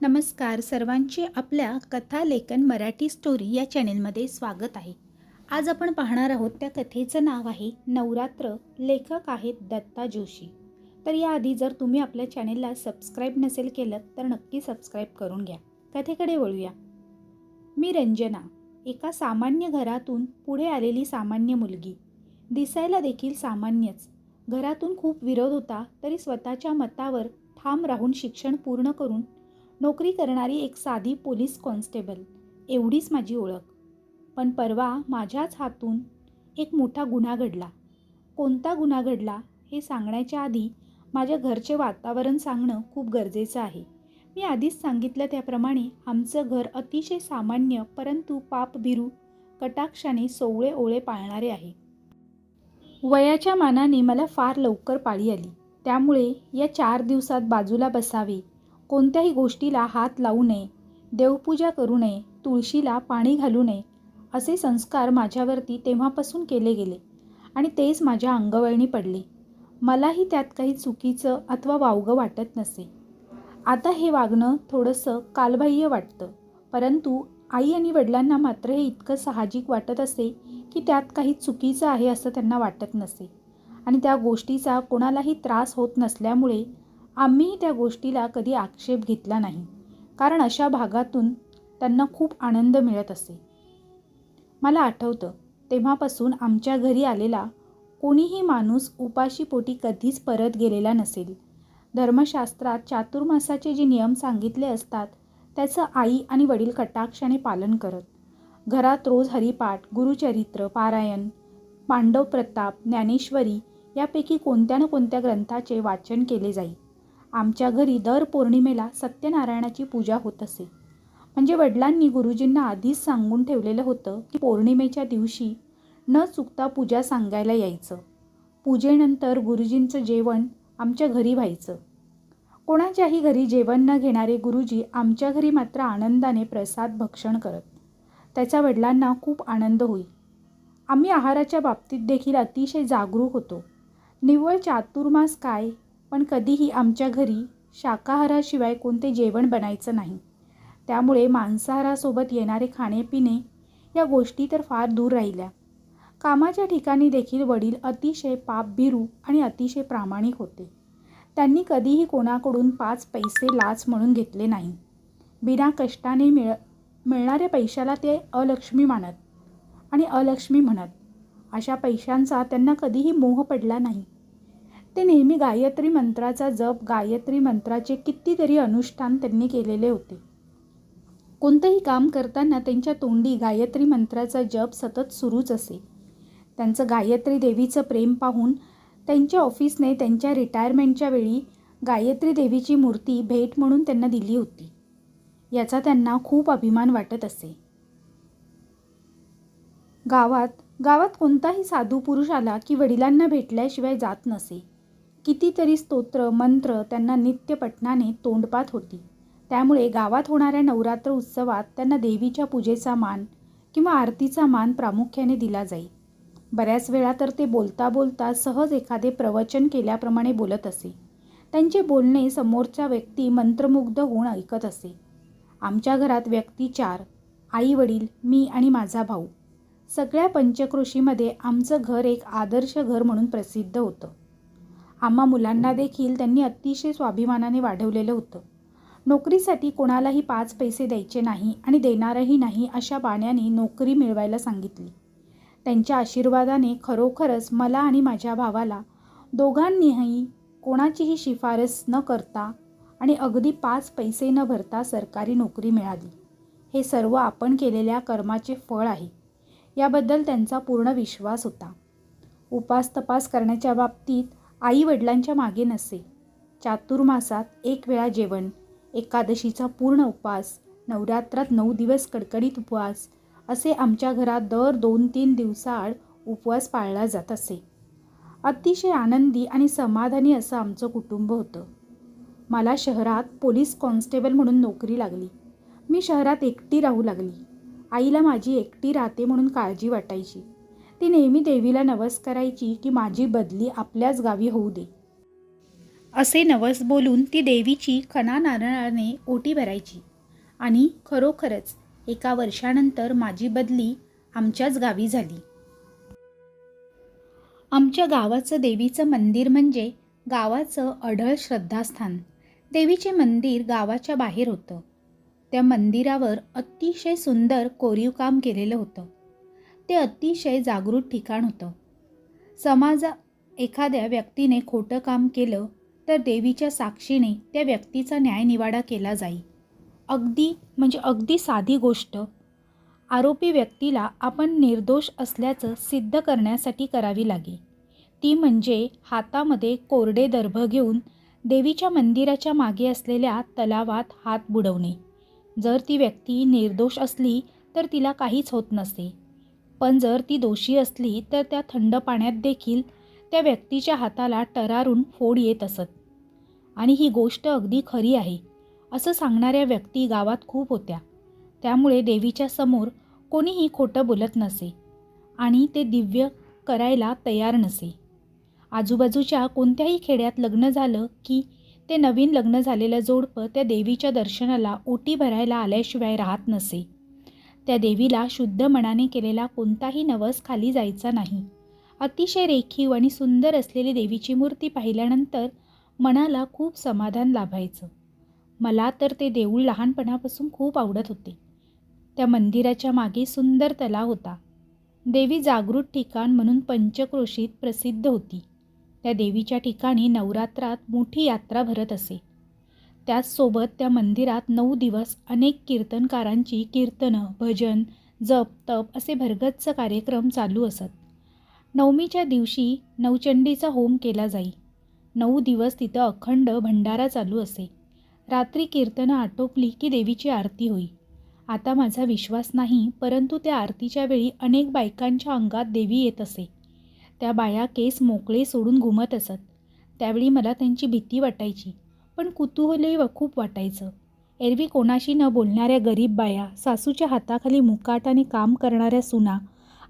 नमस्कार. सर्वांचे आपल्या कथालेखन मराठी स्टोरी या चॅनेलमध्ये स्वागत आहे. आज आपण पाहणार आहोत त्या कथेचं नाव आहे नवरात्र. लेखक आहेत दत्ता जोशी. तर याआधी जर तुम्ही आपल्या चॅनेलला सबस्क्राईब नसेल केलं तर नक्की सबस्क्राईब करून घ्या. कथेकडे वळूया. मी रंजना एका सामान्य घरातून पुढे आलेली सामान्य मुलगी. दिसायला देखील सामान्यच. घरातून खूप विरोध होता तरी स्वतःच्या मतावर ठाम राहून शिक्षण पूर्ण करून नोकरी करणारी एक साधी पोलीस कॉन्स्टेबल एवढीच माझी ओळख. पण परवा माझ्याच हातून एक मोठा गुन्हा घडला. कोणता गुन्हा घडला हे सांगण्याच्या आधी माझ्या घरचे वातावरण सांगणं खूप गरजेचं आहे. मी आधीच सांगितलं त्याप्रमाणे आमचं घर अतिशय सामान्य परंतु पापभिरू कटाक्षाने सोवळे ओळे पाळणारे आहे. वयाच्या मानाने मला फार लवकर पाळी आली. त्यामुळे या चार दिवसात बाजूला बसावे कोणत्याही गोष्टीला हात लावू नये देवपूजा करू नये तुळशीला पाणी घालू नये असे संस्कार माझ्यावरती तेव्हापासून केले गेले आणि तेच माझ्या अंगवळणी पडले. मलाही त्यात काही चुकीचं अथवा वावगं वाटत नसे. आता हे वागणं थोडंसं कालबाह्य वाटतं परंतु आई आणि वडिलांना मात्र हे इतकं साहजिक वाटत असे की त्यात काही चुकीचं आहे असं त्यांना वाटत नसे. आणि त्या गोष्टीचा कोणालाही त्रास होत नसल्यामुळे आम्हीही त्या गोष्टीला कधी आक्षेप घेतला नाही. कारण अशा भागातून त्यांना खूप आनंद मिळत असे. मला आठवतं तेव्हापासून आमच्या घरी आलेला कोणीही माणूस उपाशीपोटी कधीच परत गेलेला नसेल. धर्मशास्त्रात चातुर्मासाचे जे नियम सांगितले असतात त्याचं आई आणि वडील कटाक्षाने पालन करत. घरात रोज हरिपाठ गुरुचरित्र पारायण पांडव प्रताप ज्ञानेश्वरी यापैकी कोणत्या ना कोणत्या ग्रंथाचे वाचन केले जाई. आमच्या घरी दर पौर्णिमेला सत्यनारायणाची पूजा होत असे. म्हणजे वडिलांनी गुरुजींना आधीच सांगून ठेवलेलं होतं की पौर्णिमेच्या दिवशी न चुकता पूजा सांगायला यायचं. पूजेनंतर गुरुजींचं जेवण आमच्या घरी व्हायचं. कोणाच्याही घरी जेवण न घेणारे गुरुजी आमच्या घरी मात्र आनंदाने प्रसाद भक्षण करत. त्याच्या वडिलांना खूप आनंद होई. आम्ही आहाराच्या बाबतीत देखील अतिशय जागरूक होतो. निव्वळ चातुर्मास काय? पण कधीही आमच्या घरी शाकाहाराशिवाय कोणते जेवण बनायचं नाही. त्यामुळे मांसाहारासोबत येणारे खाणेपिणे या गोष्टी तर फार दूर राहिल्या. कामाच्या ठिकाणी देखील वडील अतिशय पापभिरू आणि अतिशय प्रामाणिक होते. त्यांनी कधीही कोणाकडून पाच पैसे लाच म्हणून घेतले नाही. बिना कष्टाने मिळ मिळणाऱ्या पैशाला ते अलक्ष्मी मानत आणि अलक्ष्मी म्हणत. अशा पैशांचा त्यांना कधीही मोह पडला नाही. ते नेहमी गायत्री मंत्राचा जप गायत्री मंत्राचे कितीतरी अनुष्ठान त्यांनी केलेले होते. कोणतंही काम करताना त्यांच्या तोंडी गायत्री मंत्राचा जप सतत सुरूच असे. त्यांचं गायत्री देवीचं प्रेम पाहून त्यांच्या ऑफिसने त्यांच्या रिटायरमेंटच्या वेळी गायत्री देवीची मूर्ती भेट म्हणून त्यांना दिली होती. याचा त्यांना खूप अभिमान वाटत असे. गावात गावात कोणताही साधू पुरुष आला की वडिलांना भेटल्याशिवाय जात नसे. कितीतरी स्तोत्र मंत्र त्यांना नित्य पठणाने तोंडपात होती. त्यामुळे गावात होणाऱ्या नवरात्र उत्सवात त्यांना देवीच्या पूजेचा मान किंवा आरतीचा मान प्रामुख्याने दिला जाई. बऱ्याच वेळा तर ते बोलता बोलता सहज एखादे प्रवचन केल्याप्रमाणे बोलत असे. त्यांचे बोलणे समोरच्या व्यक्ती मंत्रमुग्ध होऊन ऐकत असे. आमच्या घरात व्यक्ती चार आई वडील मी आणि माझा भाऊ. सगळ्या पंचक्रोशीमध्ये आमचं घर एक आदर्श घर म्हणून प्रसिद्ध होतं. आम्हा मुलांना देखील त्यांनी अतिशय स्वाभिमानाने वाढवलेलं होतं. नोकरीसाठी कोणालाही पाच पैसे द्यायचे नाही आणि देणारही नाही अशा बाण्याने नोकरी मिळवायला सांगितली. त्यांच्या आशीर्वादाने खरोखरच मला आणि माझ्या भावाला दोघांनीही कोणाचीही शिफारस न करता आणि अगदी पाच पैसे न भरता सरकारी नोकरी मिळाली. हे सर्व आपण केलेल्या कर्माचे फळ आहे. याबद्दल त्यांचा पूर्ण विश्वास होता. उपास तपास करण्याच्या बाबतीत आई वडिलांच्या मागे नसे. चातुर्मासात एक वेळा जेवण एकादशीचा पूर्ण उपवास नवरात्रात नऊ दिवस कडकडीत उपवास असे आमच्या घरात दर दोन तीन दिवसाआड उपवास पाळला जात असे. अतिशय आनंदी आणि समाधानी असं आमचं कुटुंब होतं. मला शहरात पोलीस कॉन्स्टेबल म्हणून नोकरी लागली. मी शहरात एकटी राहू लागली. आईला माझी एकटी राहते म्हणून काळजी वाटायची. ती नेहमी देवीला नवस करायची की माझी बदली आपल्याच गावी होऊ दे. असे नवस बोलून ती देवीची खना नारळाने ओटी भरायची. आणि खरोखरच एका वर्षानंतर माझी बदली आमच्याच गावी झाली. आमच्या गावाचं देवीचं मंदिर म्हणजे गावाचं अढळ श्रद्धास्थान. देवीचे मंदिर गावाच्या बाहेर होतं. त्या मंदिरावर अतिशय सुंदर कोरीव काम केलेलं होतं. ते अतिशय जागृत ठिकाण होतं. समाजा एखाद्या व्यक्तीने खोटं काम केलं तर देवीच्या साक्षीने त्या व्यक्तीचा न्यायनिवाडा केला जाई. अगदी म्हणजे अगदी साधी गोष्ट. आरोपी व्यक्तीला आपण निर्दोष असल्याचं सिद्ध करण्यासाठी करावी लागे. ती म्हणजे हातामध्ये कोरडे दर्भ घेऊन देवीच्या मंदिराच्या मागे असलेल्या तलावात हात बुडवणे. जर ती व्यक्ती निर्दोष असली तर तिला काहीच होत नसे. पण जर ती दोषी असली तर त्या थंड पाण्यात देखील त्या व्यक्तीच्या हाताला टरारून फोड येत असत. आणि ही गोष्ट अगदी खरी आहे असं सांगणाऱ्या व्यक्ती गावात खूप होत्या. त्यामुळे देवीच्या समोर कोणीही खोटं बोलत नसे आणि ते दिव्य करायला तयार नसे. आजूबाजूच्या कोणत्याही खेड्यात लग्न झालं की ते नवीन लग्न झालेलं जोडपं त्या देवीच्या दर्शनाला ओटी भरायला आल्याशिवाय राहत नसे. त्या देवीला शुद्ध मनाने केलेला कोणताही नवस खाली जायचा नाही. अतिशय रेखीव आणि सुंदर असलेली देवीची मूर्ती पाहिल्यानंतर मनाला खूप समाधान लाभायचं. मला तर ते देऊळ लहानपणापासून खूप आवडत होते. त्या मंदिराच्या मागे सुंदर तलाव होता. देवी जागृत ठिकाण म्हणून पंचक्रोशीत प्रसिद्ध होती. त्या देवीच्या ठिकाणी नवरात्रात मोठी यात्रा भरत असे. त्याचसोबत त्या मंदिरात नऊ दिवस अनेक कीर्तनकारांची कीर्तनं भजन जप तप असे भरगच्च कार्यक्रम चालू असत. नवमीच्या दिवशी नवचंडीचा होम केला जाई. नऊ दिवस तिथं अखंड भंडारा चालू असे. रात्री कीर्तनं आटोपली की देवीची आरती होई. आता माझा विश्वास नाही परंतु त्या आरतीच्या वेळी अनेक बायकांच्या अंगात देवी येत असे. त्या बाया केस मोकळे सोडून घुमत असत. त्यावेळी मला त्यांची भीती वाटायची. पण कुतूहलही व खूप वाटायचं. एरवी कोणाशी न बोलणाऱ्या गरीब बाया सासूच्या हाताखाली मुकाटाने काम करणाऱ्या सुना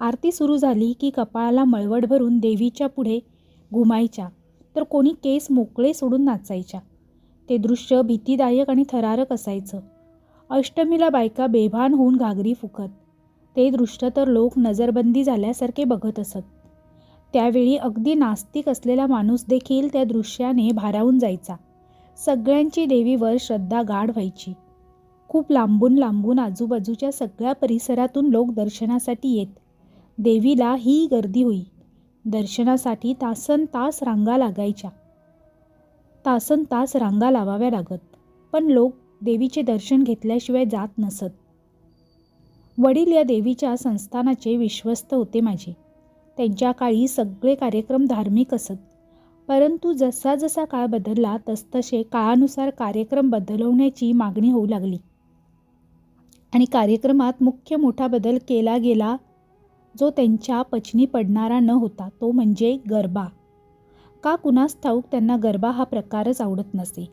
आरती सुरू झाली की कपाळाला मळवट भरून देवीच्या पुढे घुमायच्या. तर कोणी केस मोकळे सोडून नाचायच्या. ते दृश्य भीतीदायक आणि थरारक असायचं. अष्टमीला बायका बेभान होऊन घागरी फुकत. ते दृश्य तर लोक नजरबंदी झाल्यासारखे बघत असत. त्यावेळी अगदी नास्तिक असलेला माणूस देखील त्या दृश्याने भारावून जायचा. सगळ्यांची देवीवर श्रद्धा गाढ व्हायची. खूप लांबून लांबून आजूबाजूच्या सगळ्या परिसरातून लोक दर्शनासाठी येत. देवीला ही गर्दी होई. दर्शनासाठी तासन तास रांगा लागायच्या. तासन तास रांगा लावाव्या लागत पण लोक देवीचे दर्शन घेतल्याशिवाय जात नसत. वडील या देवीच्या संस्थानाचे विश्वस्त होते माझे. त्यांच्या काळी सगळे कार्यक्रम धार्मिक असत. परंतु जसा जसा काळ बदलला तसतसे काळानुसार कार्यक्रम बदलवण्याची मागणी होऊ लागली. आणि कार्यक्रमात मुख्य मोठा बदल केला गेला जो त्यांच्या पचनी पडणारा न होता तो म्हणजे गरबा. का कुणास ठाऊक त्यांना गरबा हा प्रकारच आवडत नसे.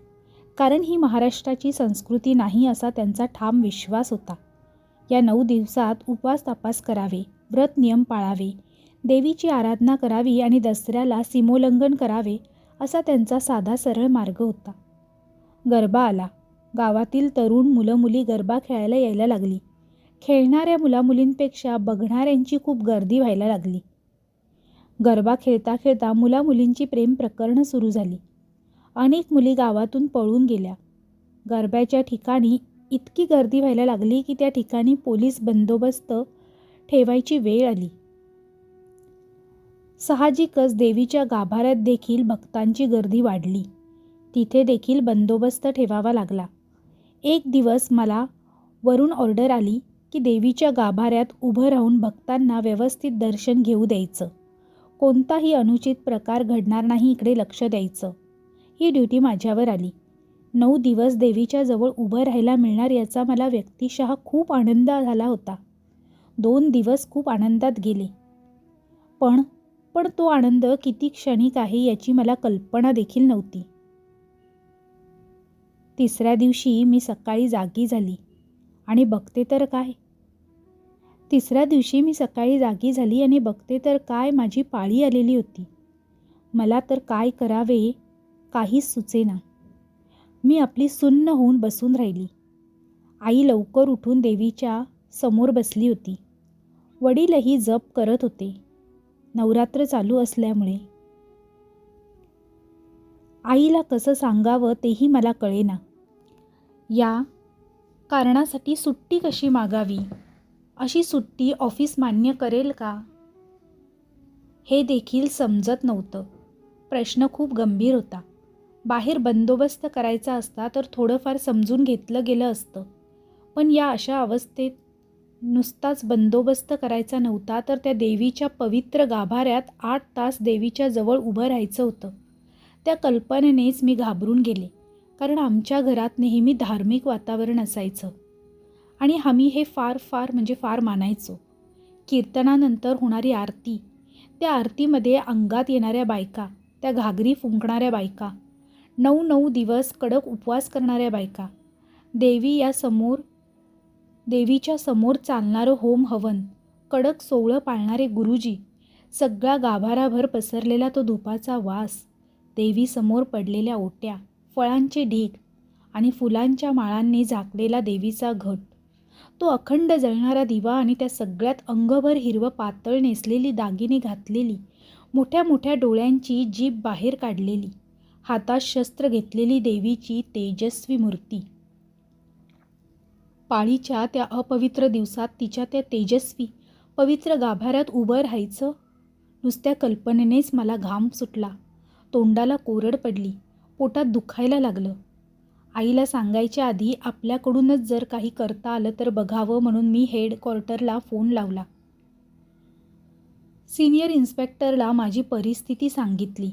कारण ही महाराष्ट्राची संस्कृती नाही असा त्यांचा ठाम विश्वास होता. या नऊ दिवसात उपवास तपास करावे व्रत नियम पाळावे देवीची आराधना करावी आणि दसऱ्याला सीमोल्लंघन करावे असा त्यांचा साधा सरळ मार्ग होता. गरबा आला. गावातील तरुण मुलं मुली गरबा खेळायला यायला लागली. खेळणाऱ्या मुलामुलींपेक्षा बघणाऱ्यांची खूप गर्दी व्हायला लागली. गरबा खेळता खेळता मुलामुलींची प्रेम प्रकरणं सुरू झाली. अनेक मुली गावातून पळून गेल्या. गरब्याच्या ठिकाणी इतकी गर्दी व्हायला लागली की त्या ठिकाणी पोलीस बंदोबस्त ठेवायची वेळ आली. साहजिकच देवीच्या गाभाऱ्यात देखील भक्तांची गर्दी वाढली. तिथे देखील बंदोबस्त ठेवावा लागला. एक दिवस मला वरून ऑर्डर आली की देवीच्या गाभाऱ्यात उभं राहून भक्तांना व्यवस्थित दर्शन घेऊ द्यायचं. कोणताही अनुचित प्रकार घडणार नाही इकडे लक्ष द्यायचं. ही ड्युटी माझ्यावर आली. नऊ दिवस देवीच्या जवळ उभं राहायला मिळणार याचा मला व्यक्तिशः खूप आनंद झाला होता. दोन दिवस खूप आनंदात गेले. पण पण तो आनंद किती क्षणिक आहे याची मला कल्पना देखील नव्हती. तिसऱ्या दिवशी मी सकाळी जागी झाली. आणि बघते तर काय? तिसऱ्या दिवशी मी सकाळी जागी झाली आणि बघते तर काय माझी पाळी आलेली होती. मला तर काय करावे काहीच सुचेना. मी आपली सुन्न होऊन बसून राहिली. आई लवकर उठून देवीच्या समोर बसली होती. वडीलही जप करत होते. नवरात्र चालू असल्यामुळे. आईला कसं सांगावं तेही मला कळेना. या कारणासाठी सुट्टी कशी मागावी? अशी सुट्टी ऑफिस मान्य करेल का? हे देखील समजत नव्हतं. प्रश्न खूप गंभीर होता. बाहेर बंदोबस्त करायचा असता तर थोडंफार समजून घेतलं गेलं असतं. पण या अशा अवस्थेत नुसताच बंदोबस्त करायचा नव्हता तर त्या देवीच्या पवित्र गाभाऱ्यात आठ तास देवीच्या जवळ उभं राहायचं होतं. त्या कल्पनेनेच मी घाबरून गेले कारण आमच्या घरात नेहमी धार्मिक वातावरण असायचं. आणि आम्ही हे फार फार म्हणजे फार मानायचो. कीर्तनानंतर होणारी आरती त्या आरतीमध्ये अंगात येणाऱ्या बायका त्या घागरी फुंकणाऱ्या बायका नऊ नऊ दिवस कडक उपवास करणाऱ्या बायका देवी यासमोर देवीच्या समोर चालणारं होम हवन कडक सोवळं पाळणारे गुरुजी सगळा गाभाराभर पसरलेला तो धुपाचा वास देवीसमोर पडलेल्या ओट्या फळांचे ढीग आणि फुलांच्या माळांनी झाकलेला देवीचा घट. तो अखंड जळणारा दिवा आणि त्या सगळ्यात अंगभर हिरवं पातळ नेसलेली दागिने घातलेली मोठ्या मोठ्या डोळ्यांची जीभ बाहेर काढलेली हातात शस्त्र घेतलेली देवीची तेजस्वी मूर्ती. पाळीच्या त्या अपवित्र दिवसात तिच्या त्या तेजस्वी पवित्र गाभाऱ्यात उभं राहायचं. नुसत्या कल्पनेनेच मला घाम सुटला. तोंडाला कोरड पडली. पोटात दुखायला लागलं. आईला सांगायच्या आधी आपल्याकडूनच जर काही करता आलं तर बघावं म्हणून मी हेडक्वार्टरला फोन लावला. सिनियर इन्स्पेक्टरला माझी परिस्थिती सांगितली.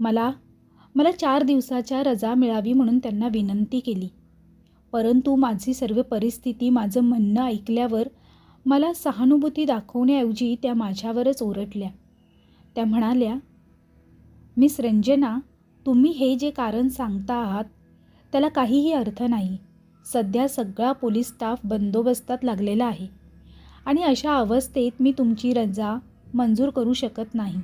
मला मला चार दिवसाच्या रजा मिळावी म्हणून त्यांना विनंती केली. परंतु माझी सर्व परिस्थिती माझं म्हणणं ऐकल्यावर मला सहानुभूती दाखवण्याऐवजी त्या माझ्यावरच ओरडल्या. त्या म्हणाल्या मिस रंजना तुम्ही हे जे कारण सांगता आहात त्याला काहीही अर्थ नाही. सध्या सगळा पोलीस स्टाफ बंदोबस्तात लागलेला आहे आणि अशा अवस्थेत मी तुमची रजा मंजूर करू शकत नाही.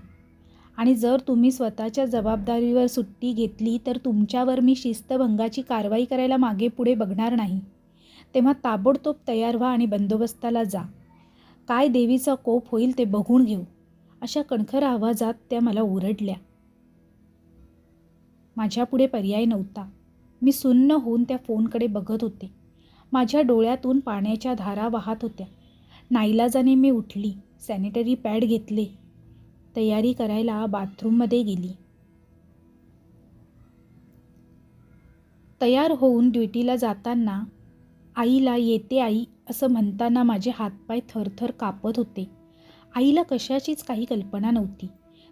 आणि जर तुम्ही स्वतःच्या जबाबदारीवर सुट्टी घेतली तर तुमच्यावर मी शिस्तभंगाची कारवाई करायला मागे पुढे बघणार नाही. तेव्हा ताबडतोब तयार व्हा आणि बंदोबस्ताला जा. काय देवीचा कोप होईल ते बघून घेऊ. अशा कणखर आवाजात त्या मला ओरडल्या. माझ्यापुढे पर्याय नव्हता. मी सुन्न होऊन त्या फोनकडे बघत होते. माझ्या डोळ्यातून पाण्याच्या धारा वाहत होत्या. नाईलाजाने मी उठली. सॅनिटरी पॅड घेतले. तयारी करायला बाथरूममध्ये गेली. तयार होऊन ड्युटीला जाताना आईला येते आई असं म्हणताना माझे हातपाय थरथर कापत होते. आईला कशाचीच काही कल्पना नव्हती.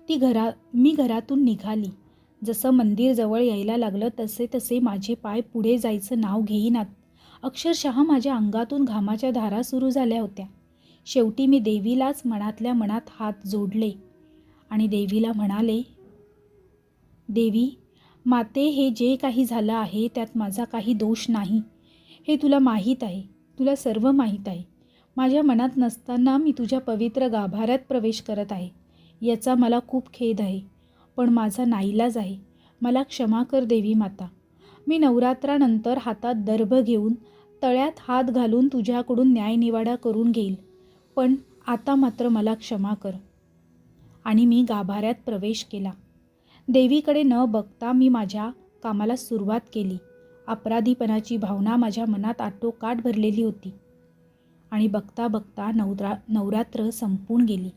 ती घरा मी घरातून निघाली. जसं मंदिर जवळ यायला लागलं तसे तसे माझे पाय पुढे जायचं नाव घेईनात. अक्षरशः माझ्या अंगातून घामाच्या धारा सुरू झाल्या होत्या. शेवटी मी देवीलाच मनातल्या मनात हात जोडले. आणि देवीला म्हणाले देवी माते हे जे काही झालं आहे त्यात माझा काही दोष नाही. हे तुला माहीत आहे. तुला सर्व माहीत आहे. माझ्या मनात नसताना मी तुझ्या पवित्र गाभाऱ्यात प्रवेश करत आहे. याचा मला खूप खेद आहे. पण माझा नाईलाज आहे. मला क्षमा कर देवी माता. मी नवरात्रानंतर हातात दर्भ घेऊन तळ्यात हात घालून तुझ्याकडून न्यायनिवाडा करून घेईल. पण आता मात्र मला क्षमा कर. आणि मी गाभाऱ्यात प्रवेश केला. देवीकडे न बघता मी माझ्या कामाला सुरुवात केली. अपराधीपणाची भावना माझ्या मनात आटोकाट भरलेली होती. आणि बघता बघता नवरा नवरात्र संपून गेली.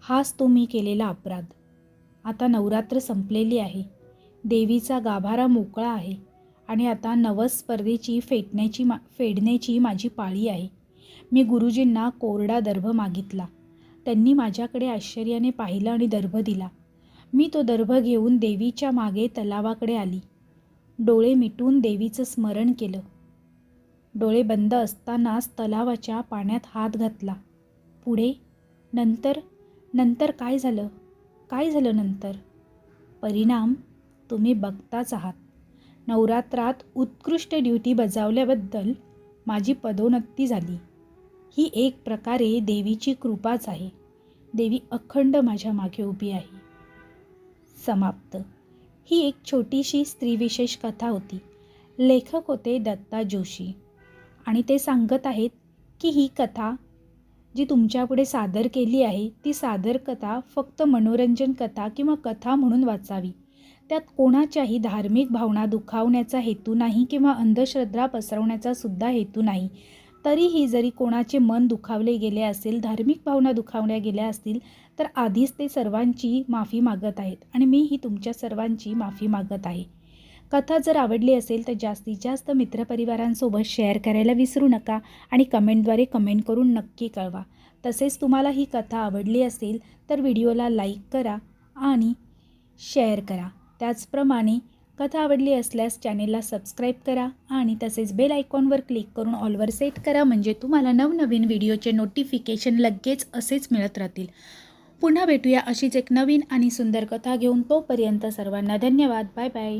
हाच तो मी केलेला अपराध. आता नवरात्र संपलेली आहे. देवीचा गाभारा मोकळा आहे. आणि आता नवस स्पर्धेची फेटण्याची मा फेडण्याची माझी पाळी आहे. मी गुरुजींना कोरडा दर्भ मागितला. त्यांनी माझ्याकडे आश्चर्याने पाहिलं आणि दर्भ दिला. मी तो दर्भ घेऊन देवीच्या मागे तलावाकडे आली. डोळे मिटून देवीचं स्मरण केलं. डोळे बंद असतानाच तलावाच्या पाण्यात हात घातला. पुढे? नंतर? नंतर काय झालं? काय झालं नंतर? परिणाम तुम्ही बघताच आहात. नवरात्रात उत्कृष्ट ड्युटी बजावल्याबद्दल माझी पदोन्नती झाली. ही एक प्रकारे देवीची कृपाच आहे. देवी अखंड माझ्या मागे उभी आहे. समाप्त. ही एक छोटीशी स्त्रीविशेष कथा होती. लेखक होते दत्ता जोशी. आणि ते सांगत आहेत की ही कथा जी तुमच्यापुढे सादर केली आहे ती सादर कथा फक्त मनोरंजन कथा किंवा कथा म्हणून वाचावी. त्यात कोणाच्याही धार्मिक भावना दुखावण्याचा हेतू नाही किंवा अंधश्रद्धा पसरवण्याचा सुद्धा हेतू नाही. तरीही जरी कोणाचे मन दुखावले गेले असेल धार्मिक भावना दुखावल्या गेल्या असतील तर आधीच ते सर्वांची माफी मागत आहेत आणि मीही तुमच्या सर्वांची माफी मागत आहे. कथा जर आवडली असेल तर जास्तीत जास्त मित्रपरिवारांसोबत शेअर करायला विसरू नका आणि कमेंटद्वारे कमेंट करून नक्की कळवा. तसेच तुम्हाला ही कथा आवडली असेल तर व्हिडिओला लाईक करा आणि शेअर करा. त्याचप्रमाणे कथा आवडली असल्यास चॅनेलला सबस्क्राईब करा आणि तसेच बेल आयकॉनवर क्लिक करून ऑलवर सेट करा म्हणजे तुम्हाला नवनवीन व्हिडिओचे नोटिफिकेशन लगेच असेच मिळत राहतील. पुन्हा भेटूया अशीच एक नवीन आणि सुंदर कथा घेऊन तोपर्यंत सर्वांना धन्यवाद. Bye bye